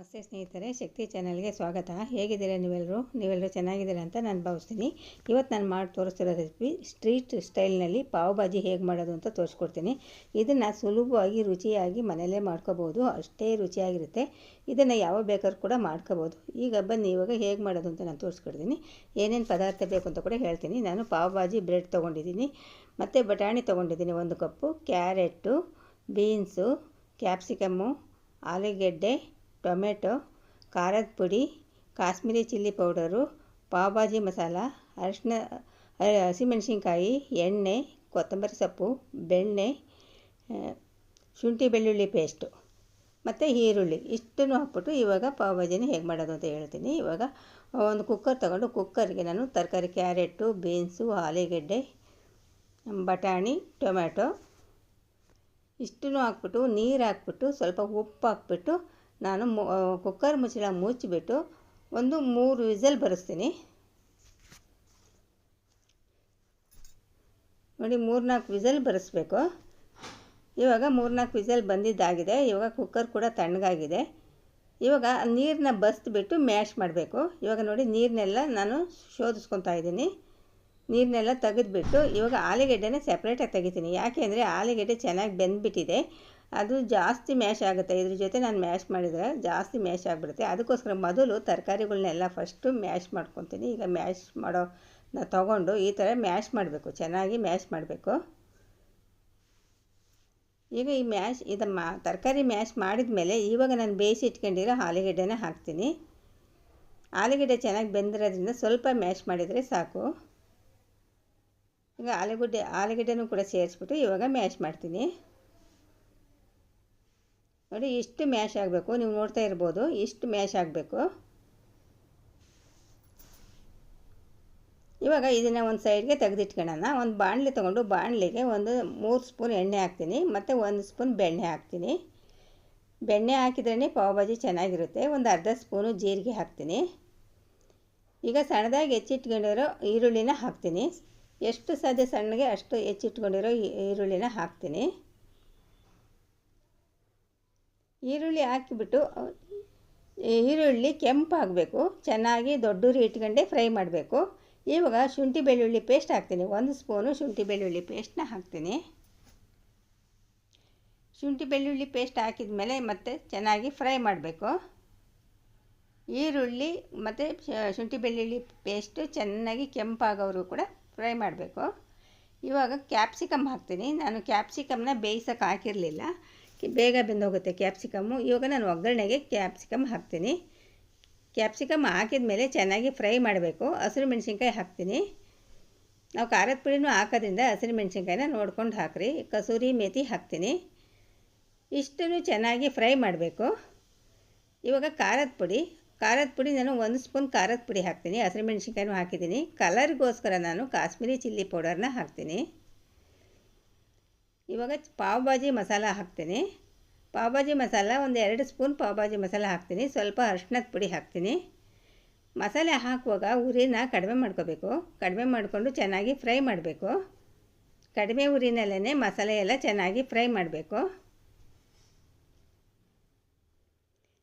ನಮಸ್ತೆ ಸ್ನೇಹಿತರೆ, ಶಕ್ತಿ ಚಾನಲ್ಗೆ ಸ್ವಾಗತ. ಹೇಗಿದ್ದೀರಾ ನೀವೆಲ್ಲರೂ ನೀವೆಲ್ಲರೂ ಚೆನ್ನಾಗಿದ್ದೀರಾ ಅಂತ ನಾನು ಭಾವಿಸ್ತೀನಿ. ಇವತ್ತು ನಾನು ಮಾಡಿ ತೋರಿಸ್ತಿರೋ ರೆಸಿಪಿ ಸ್ಟ್ರೀಟ್ ಸ್ಟೈಲ್ನಲ್ಲಿ ಪಾವ್ ಭಾಜಿ ಹೇಗೆ ಮಾಡೋದು ಅಂತ ತೋರಿಸ್ಕೊಡ್ತೀನಿ. ಇದನ್ನು ಸುಲಭವಾಗಿ, ರುಚಿಯಾಗಿ ಮನೆಯಲ್ಲೇ ಮಾಡ್ಕೋಬೋದು. ಅಷ್ಟೇ ರುಚಿಯಾಗಿರುತ್ತೆ. ಇದನ್ನು ಯಾವ ಬೇಕಾದ್ರೂ ಕೂಡ ಮಾಡ್ಕೋಬೋದು. ಈಗ ಬನ್ನಿ, ಇವಾಗ ಹೇಗೆ ಮಾಡೋದು ಅಂತ ನಾನು ತೋರಿಸ್ಕೊಡ್ತೀನಿ. ಏನೇನು ಪದಾರ್ಥ ಬೇಕು ಅಂತ ಕೂಡ ಹೇಳ್ತೀನಿ. ನಾನು ಪಾವ್ ಭಾಜಿ ಬ್ರೆಡ್ ತೊಗೊಂಡಿದ್ದೀನಿ. ಮತ್ತು ಬಟಾಣಿ ತೊಗೊಂಡಿದ್ದೀನಿ ಒಂದು ಕಪ್ಪು. ಕ್ಯಾರೆಟು ಬೀನ್ಸು, ಕ್ಯಾಪ್ಸಿಕಮ್ಮು, ಆಲೂಗೆಡ್ಡೆ ಟೊಮೆಟೊ, ಖಾರದ ಪುಡಿ, ಕಾಶ್ಮೀರಿ ಚಿಲ್ಲಿ ಪೌಡರು ಪಾವ್ ಭಾಜಿ ಮಸಾಲ, ಅರಿಶಿನ, ಹಸಿಮೆಣಸಿನ್ಕಾಯಿ, ಎಣ್ಣೆ, ಕೊತ್ತಂಬರಿ ಸೊಪ್ಪು, ಬೆಣ್ಣೆ ಶುಂಠಿ ಬೆಳ್ಳುಳ್ಳಿ ಪೇಸ್ಟು ಮತ್ತು ಈರುಳ್ಳಿ. ಇಷ್ಟನ್ನು ಹಾಕ್ಬಿಟ್ಟು ಇವಾಗ ಪಾವ್ ಭಾಜಿನ ಹೇಗೆ ಮಾಡೋದು ಅಂತ ಹೇಳ್ತೀನಿ. ಇವಾಗ ಒಂದು ಕುಕ್ಕರ್ ತಗೊಂಡು ಕುಕ್ಕರ್ಗೆ ನಾನು ತರಕಾರಿ, ಕ್ಯಾರೆಟು, ಬೀನ್ಸು, ಆಲೂಗೆಡ್ಡೆ, ಬಟಾಣಿ, ಟೊಮ್ಯಾಟೊ ಇಷ್ಟನ್ನು ಹಾಕ್ಬಿಟ್ಟು ನೀರು ಹಾಕ್ಬಿಟ್ಟು ಸ್ವಲ್ಪ ಉಪ್ಪು ಹಾಕ್ಬಿಟ್ಟು ನಾನು ಕುಕ್ಕರ್ ಮುಚ್ಚಳ ಮುಚ್ಚಿಬಿಟ್ಟು ಒಂದು ಮೂರು ವಿಸಲ್ ಬರೆಸ್ತೀನಿ. ನೋಡಿ, ಮೂರ್ನಾಲ್ಕು ವಿಸಲ್ ಬರೆಸ್ಬೇಕು. ಇವಾಗ ಮೂರ್ನಾಲ್ಕು ವಿಸಲ್ ಬಂದಿದ್ದಾಗಿದೆ. ಇವಾಗ ಕುಕ್ಕರ್ ಕೂಡ ತಣ್ಣಗಾಗಿದೆ. ಇವಾಗ ನೀರನ್ನ ಬಸ್ದುಬಿಟ್ಟು ಮ್ಯಾಶ್ ಮಾಡಬೇಕು. ಇವಾಗ ನೋಡಿ ನೀರನ್ನೆಲ್ಲ ನಾನು ಶೋಧಿಸ್ಕೊತಾ ಇದ್ದೀನಿ. ನೀರನ್ನೆಲ್ಲ ತೆಗೆದುಬಿಟ್ಟು ಇವಾಗ ಆಲೂಗೆಡ್ಡೆನೇ ಸೆಪ್ರೇಟಾಗಿ ತೆಗಿತೀನಿ. ಯಾಕೆ ಅಂದರೆ ಆಲೂಗೆಡ್ಡೆ ಚೆನ್ನಾಗಿ ಬೆಂದ್ಬಿಟ್ಟಿದೆ. ಅದು ಜಾಸ್ತಿ ಮ್ಯಾಶ್ ಆಗುತ್ತೆ. ಇದ್ರ ಜೊತೆ ನಾನು ಮ್ಯಾಶ್ ಮಾಡಿದರೆ ಜಾಸ್ತಿ ಮ್ಯಾಶ್ ಆಗಿಬಿಡುತ್ತೆ. ಅದಕ್ಕೋಸ್ಕರ ಮೊದಲು ತರಕಾರಿಗಳನ್ನೆಲ್ಲ ಫಸ್ಟು ಮ್ಯಾಶ್ ಮಾಡ್ಕೊತೀನಿ. ಈಗ ಮ್ಯಾಶ್ ಮಾಡೋ ತೊಗೊಂಡು ಈ ಥರ ಮ್ಯಾಶ್ ಮಾಡಬೇಕು. ಚೆನ್ನಾಗಿ ಮ್ಯಾಶ್ ಮಾಡಬೇಕು. ಈಗ ಈ ಮ್ಯಾಶ್, ಇದು ಮಾ, ತರಕಾರಿ ಮ್ಯಾಶ್ ಮಾಡಿದ ಮೇಲೆ ಇವಾಗ ನಾನು ಬೇಯಿಸಿ ಇಟ್ಕೊಂಡಿರೋ ಆಲೂಗೆಡ್ಡೆನ ಹಾಕ್ತೀನಿ. ಆಲೂಗಡ್ಡೆ ಚೆನ್ನಾಗಿ ಬೆಂದಿರೋದ್ರಿಂದ ಸ್ವಲ್ಪ ಮ್ಯಾಶ್ ಮಾಡಿದರೆ ಸಾಕು. ಈಗ ಆಲೂಗಡ್ಡೆ, ಆಲೂಗಡ್ಡೆನೂ ಕೂಡ ಸೇರಿಸ್ಬಿಟ್ಟು ಇವಾಗ ಮ್ಯಾಶ್ ಮಾಡ್ತೀನಿ. ನೋಡಿ, ಇಷ್ಟು ಮ್ಯಾಶ್ ಆಗಬೇಕು. ನೀವು ನೋಡ್ತಾ ಇರ್ಬೋದು, ಇಷ್ಟು ಮ್ಯಾಶ್ ಆಗಬೇಕು. ಇವಾಗ ಇದನ್ನು ಒಂದು ಸೈಡ್ಗೆ ತೆಗೆದಿಟ್ಕೊಳ್ಳೋಣ. ಒಂದು ಬಾಣಲಿ ತೊಗೊಂಡು ಬಾಣಲಿಗೆ ಒಂದು ಮೂರು ಸ್ಪೂನ್ ಎಣ್ಣೆ ಹಾಕ್ತೀನಿ, ಮತ್ತು ಒಂದು ಸ್ಪೂನ್ ಬೆಣ್ಣೆ ಹಾಕ್ತೀನಿ. ಬೆಣ್ಣೆ ಹಾಕಿದ್ರೇ ಪಾವ್ ಭಾಜಿ ಚೆನ್ನಾಗಿರುತ್ತೆ. ಒಂದು ಅರ್ಧ ಸ್ಪೂನು ಜೀರಿಗೆ ಹಾಕ್ತೀನಿ. ಈಗ ಸಣ್ಣದಾಗಿ ಹೆಚ್ಚಿಟ್ಕೊಂಡಿರೋ ಈರುಳ್ಳಿನ ಹಾಕ್ತೀನಿ. ಎಷ್ಟು ಸಾಧ್ಯ ಸಣ್ಣಗೆ ಅಷ್ಟು ಹೆಚ್ಚಿಟ್ಕೊಂಡಿರೋ ಈರುಳ್ಳಿನ ಹಾಕ್ತೀನಿ. ಈರುಳ್ಳಿ ಹಾಕಿಬಿಟ್ಟು ಈರುಳ್ಳಿ ಕೆಂಪಾಗಬೇಕು ಚೆನ್ನಾಗಿ ದೊಡ್ಡೂರಿ ಇಟ್ಕೊಂಡೆ ಫ್ರೈ ಮಾಡಬೇಕು. ಇವಾಗ ಶುಂಠಿ ಬೆಳ್ಳುಳ್ಳಿ ಪೇಸ್ಟ್ ಹಾಕ್ತೀನಿ, ಒಂದು ಸ್ಪೂನು ಶುಂಠಿ ಬೆಳ್ಳುಳ್ಳಿ ಪೇಸ್ಟ್ನ ಹಾಕ್ತೀನಿ. ಶುಂಠಿ ಬೆಳ್ಳುಳ್ಳಿ ಪೇಸ್ಟ್ ಹಾಕಿದ ಮೇಲೆ ಮತ್ತೆ ಚೆನ್ನಾಗಿ ಫ್ರೈ ಮಾಡಬೇಕು. ಈರುಳ್ಳಿ ಮತ್ತು ಶುಂಠಿ ಬೆಳ್ಳುಳ್ಳಿ ಪೇಸ್ಟು ಚೆನ್ನಾಗಿ ಕೆಂಪಾಗೋರು ಕೂಡ ಫ್ರೈ ಮಾಡಬೇಕು. ಇವಾಗ ಕ್ಯಾಪ್ಸಿಕಮ್ ಹಾಕ್ತೀನಿ, ನಾನು ಕ್ಯಾಪ್ಸಿಕಮ್ನ ಬೇಯಿಸೋಕೆ ಹಾಕಿರಲಿಲ್ಲ. ಬೇಗ ಬೆಂದೋಗುತ್ತೆ ಕ್ಯಾಪ್ಸಿಕಮ್ಮು. ಇವಾಗ ನಾನು ಒಗ್ಗರಣೆಗೆ ಕ್ಯಾಪ್ಸಿಕಮ್ ಹಾಕ್ತೀನಿ. ಕ್ಯಾಪ್ಸಿಕಮ್ ಹಾಕಿದ ಮೇಲೆ ಚೆನ್ನಾಗಿ ಫ್ರೈ ಮಾಡಬೇಕು. ಹಸಿರು ಮೆಣಸಿನ್ಕಾಯಿ ಹಾಕ್ತೀನಿ. ನಾವು ಖಾರದ ಪುಡಿನೂ ಹಾಕೋದ್ರಿಂದ ಹಸಿರು ಮೆಣಸಿನ್ಕಾಯಿನ ನೋಡ್ಕೊಂಡು ಹಾಕಿರಿ. ಕಸೂರಿ ಮೇಥಿ ಹಾಕ್ತೀನಿ. ಇಷ್ಟನ್ನು ಚೆನ್ನಾಗಿ ಫ್ರೈ ಮಾಡಬೇಕು. ಇವಾಗ ಖಾರದ ಪುಡಿ. ಖಾರದ ಪುಡಿ ನಾನು ಒಂದು ಸ್ಪೂನ್ ಖಾರದ ಪುಡಿ ಹಾಕ್ತೀನಿ. ಹಸಿರು ಮೆಣಸಿನ್ಕಾಯಿನೂ ಹಾಕಿದ್ದೀನಿ. ಕಲರ್ಗೋಸ್ಕರ ನಾನು ಕಾಶ್ಮೀರಿ ಚಿಲ್ಲಿ ಪೌಡರ್ನ ಹಾಕ್ತೀನಿ. ಇವಾಗ ಪಾವ್ ಭಾಜಿ ಮಸಾಲ ಹಾಕ್ತೀನಿ. ಪಾವ್ ಭಾಜಿ ಮಸಾಲ ಒಂದು ಎರಡು ಸ್ಪೂನ್ ಪಾವ್ ಭಾಜಿ ಮಸಾಲ ಹಾಕ್ತೀನಿ. ಸ್ವಲ್ಪ ಅರ್ಶಿಣದ ಪುಡಿ ಹಾಕ್ತೀನಿ. ಮಸಾಲೆ ಹಾಕುವಾಗ ಉರಿನ ಕಡಿಮೆ ಮಾಡ್ಕೋಬೇಕು. ಕಡಿಮೆ ಮಾಡಿಕೊಂಡು ಚೆನ್ನಾಗಿ ಫ್ರೈ ಮಾಡಬೇಕು. ಕಡಿಮೆ ಉರಿನಲ್ಲೇ ಮಸಾಲೆ ಎಲ್ಲ ಚೆನ್ನಾಗಿ ಫ್ರೈ ಮಾಡಬೇಕು.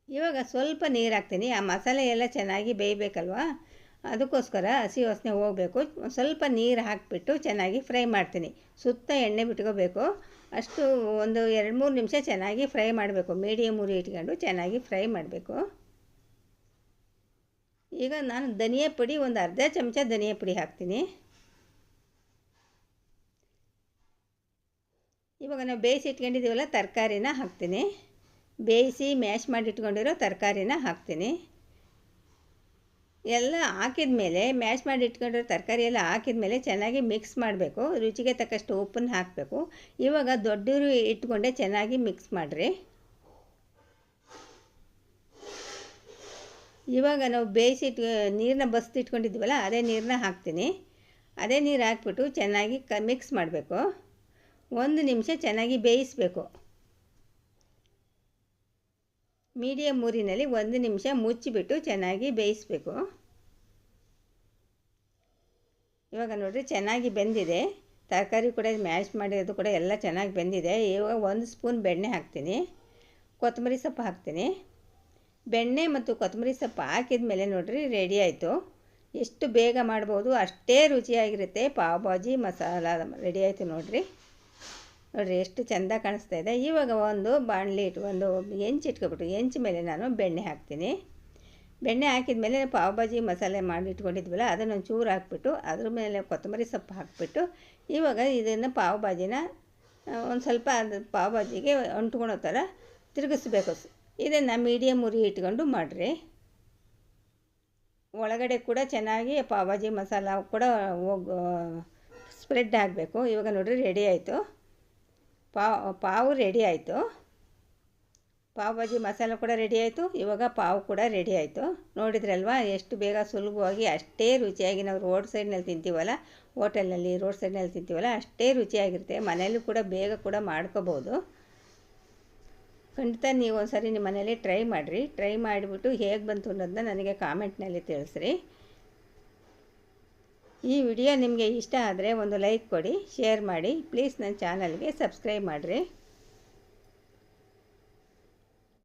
ಇವಾಗ ಸ್ವಲ್ಪ ನೀರು ಹಾಕ್ತೀನಿ. ಆ ಮಸಾಲೆ ಎಲ್ಲ ಚೆನ್ನಾಗಿ ಬೇಯಬೇಕಲ್ವ? ಅದಕ್ಕೋಸ್ಕರ ಹಸಿ ವಾಸನೆ ಹೋಗಬೇಕು. ಸ್ವಲ್ಪ ನೀರು ಹಾಕಿಬಿಟ್ಟು ಚೆನ್ನಾಗಿ ಫ್ರೈ ಮಾಡ್ತೀನಿ. ಸುತ್ತ ಎಣ್ಣೆ ಬಿಟ್ಕೋಬೇಕು. ಅಷ್ಟು ಒಂದು ಎರಡು ಮೂರು ನಿಮಿಷ ಚೆನ್ನಾಗಿ ಫ್ರೈ ಮಾಡಬೇಕು. ಮೀಡಿಯಮ್ ಉರಿ ಇಟ್ಕೊಂಡು ಚೆನ್ನಾಗಿ ಫ್ರೈ ಮಾಡಬೇಕು. ಈಗ ನಾನು ಧನಿಯಾ ಪುಡಿ, ಒಂದು ಅರ್ಧ ಚಮಚ ಧನಿಯಾ ಪುಡಿ ಹಾಕ್ತೀನಿ. ಇವಾಗ ನಾವು ಬೇಯಿಸಿ ಇಟ್ಕೊಂಡಿದ್ದೀವಲ್ಲ, ತರಕಾರಿನ ಹಾಕ್ತೀನಿ. ಬೇಯಿಸಿ ಮ್ಯಾಶ್ ಮಾಡಿ ಇಟ್ಕೊಂಡಿರೋ ತರಕಾರಿನ ಹಾಕ್ತೀನಿ. ಎಲ್ಲ ಹಾಕಿದ ಮೇಲೆ ಮ್ಯಾಶ್ ಮಾಡಿ ಇಟ್ಕೊಂಡಿರೋ ತರಕಾರಿ ಎಲ್ಲ ಹಾಕಿದ ಮೇಲೆ ಚೆನ್ನಾಗಿ ಮಿಕ್ಸ್ ಮಾಡಬೇಕು. ರುಚಿಗೆ ತಕ್ಕಷ್ಟು ಉಪ್ಪನ್ನು ಹಾಕಬೇಕು. ಇವಾಗ ದೊಡ್ಡರು ಇಟ್ಕೊಂಡೆ ಚೆನ್ನಾಗಿ ಮಿಕ್ಸ್ ಮಾಡಿರಿ. ಇವಾಗ ನಾವು ಬೇಯಿಸಿ ನೀರನ್ನ ಬಸ್ದು ಇಟ್ಕೊಂಡಿದ್ದೀವಲ್ಲ ಅದೇ ನೀರನ್ನ ಹಾಕ್ತೀನಿ. ಅದೇ ನೀರು ಹಾಕ್ಬಿಟ್ಟು ಚೆನ್ನಾಗಿ ಕ, ಮಿಕ್ಸ್ ಮಾಡಬೇಕು. ಒಂದು ನಿಮಿಷ ಚೆನ್ನಾಗಿ ಬೇಯಿಸಬೇಕು. ಮೀಡಿಯಮ್ ಊರಿನಲ್ಲಿ ಒಂದು ನಿಮಿಷ ಮುಚ್ಚಿಬಿಟ್ಟು ಚೆನ್ನಾಗಿ ಬೇಯಿಸಬೇಕು. ಇವಾಗ ನೋಡಿರಿ ಚೆನ್ನಾಗಿ ಬೆಂದಿದೆ. ತರಕಾರಿ ಕೂಡ ಮ್ಯಾಶ್ ಮಾಡಿರೋದು ಕೂಡ ಎಲ್ಲ ಚೆನ್ನಾಗಿ ಬೆಂದಿದೆ. ಇವಾಗ ಒಂದು ಸ್ಪೂನ್ ಬೆಣ್ಣೆ ಹಾಕ್ತೀನಿ. ಕೊತ್ತಂಬರಿ ಸೊಪ್ಪು ಹಾಕ್ತೀನಿ. ಬೆಣ್ಣೆ ಮತ್ತು ಕೊತ್ತಂಬರಿ ಸೊಪ್ಪು ಹಾಕಿದ ಮೇಲೆ ನೋಡಿರಿ ರೆಡಿ ಆಯಿತು. ಎಷ್ಟು ಬೇಗ ಮಾಡ್ಬೋದು ಅಷ್ಟೇ ರುಚಿಯಾಗಿರುತ್ತೆ. ಪಾವ್ ಭಾಜಿ ಮಸಾಲ ರೆಡಿ ಆಯಿತು ನೋಡಿರಿ. ನೋಡಿರಿ ಎಷ್ಟು ಚೆಂದ ಕಾಣಿಸ್ತಾ ಇದೆ. ಇವಾಗ ಒಂದು ಬಾಣಲಿ ಇಟ್ಟು ಒಂದು ಹೆಂಚು ಇಟ್ಕೊಬಿಟ್ಟು ಹೆಂಚು ಮೇಲೆ ನಾನು ಬೆಣ್ಣೆ ಹಾಕ್ತೀನಿ. ಬೆಣ್ಣೆ ಹಾಕಿದ ಮೇಲೆ ಪಾವ್ ಭಾಜಿ ಮಸಾಲೆ ಮಾಡಿ ಇಟ್ಕೊಂಡಿದ್ವಲ್ಲ ಅದನ್ನೊಂದು ಚೂರು ಹಾಕ್ಬಿಟ್ಟು ಅದ್ರ ಮೇಲೆ ಕೊತ್ತಂಬರಿ ಸೊಪ್ಪು ಹಾಕಿಬಿಟ್ಟು, ಇವಾಗ ಇದನ್ನು ಪಾವ್ ಭಾಜಿನ ಒಂದು ಸ್ವಲ್ಪ ಅದು ಪಾವ್ ಭಾಜಿಗೆ ಅಂಟ್ಕೊಳೋ ಥರ ತಿರುಗಿಸ್ಬೇಕು. ಇದನ್ನು ಮೀಡಿಯಮ್ ಉರಿ ಇಟ್ಕೊಂಡು ಮಾಡಿರಿ. ಒಳಗಡೆ ಕೂಡ ಚೆನ್ನಾಗಿ ಪಾವ್ ಭಾಜಿ ಮಸಾಲ ಕೂಡ ಹೋಗಿ ಸ್ಪ್ರೆಡ್ ಆಗಬೇಕು. ಇವಾಗ ನೋಡಿರಿ ರೆಡಿ ಆಯಿತು. ಪಾವ್, ಪಾವು ರೆಡಿ ಆಯಿತು. ಪಾವ್ ಭಾಜಿ ಮಸಾಲ ಕೂಡ ರೆಡಿ ಆಯಿತು. ಇವಾಗ ಪಾವ್ ಕೂಡ ರೆಡಿ ಆಯಿತು. ನೋಡಿದ್ರಲ್ವಾ, ಎಷ್ಟು ಬೇಗ ಸುಲಭವಾಗಿ ಅಷ್ಟೇ ರುಚಿಯಾಗಿ ನಾವು ರೋಡ್ ಸೈಡ್ನಲ್ಲಿ ತಿಂತೀವಲ್ಲ ಹೋಟೆಲ್ನಲ್ಲಿ ರೋಡ್ ಸೈಡ್ನಲ್ಲಿ ತಿಂತೀವಲ್ಲ, ಅಷ್ಟೇ ರುಚಿಯಾಗಿರುತ್ತೆ. ಮನೆಯಲ್ಲೂ ಕೂಡ ಬೇಗ ಕೂಡ ಮಾಡ್ಕೋಬೋದು. ಖಂಡಿತ ನೀವು ಒಂದ್ಸರಿ ನಿಮ್ಮ ಮನೇಲಿ ಟ್ರೈ ಮಾಡಿರಿ. ಟ್ರೈ ಮಾಡಿಬಿಟ್ಟು ಹೇಗೆ ಬಂತು ಅನ್ನೋದನ್ನ ನನಗೆ ಕಾಮೆಂಟ್ನಲ್ಲಿ ತಿಳಿಸ್ರಿ. ಈ ವಿಡಿಯೋ ನಿಮಗೆ ಇಷ್ಟ ಆದರೆ ಒಂದು ಲೈಕ್ ಕೊಡಿ ಶೇರ್ ಮಾಡಿ. ಪ್ಲೀಸ್ ನನ್ನ ಚಾನಲ್ಗೆ ಸಬ್ಸ್ಕ್ರೈಬ್ ಮಾಡಿರಿ.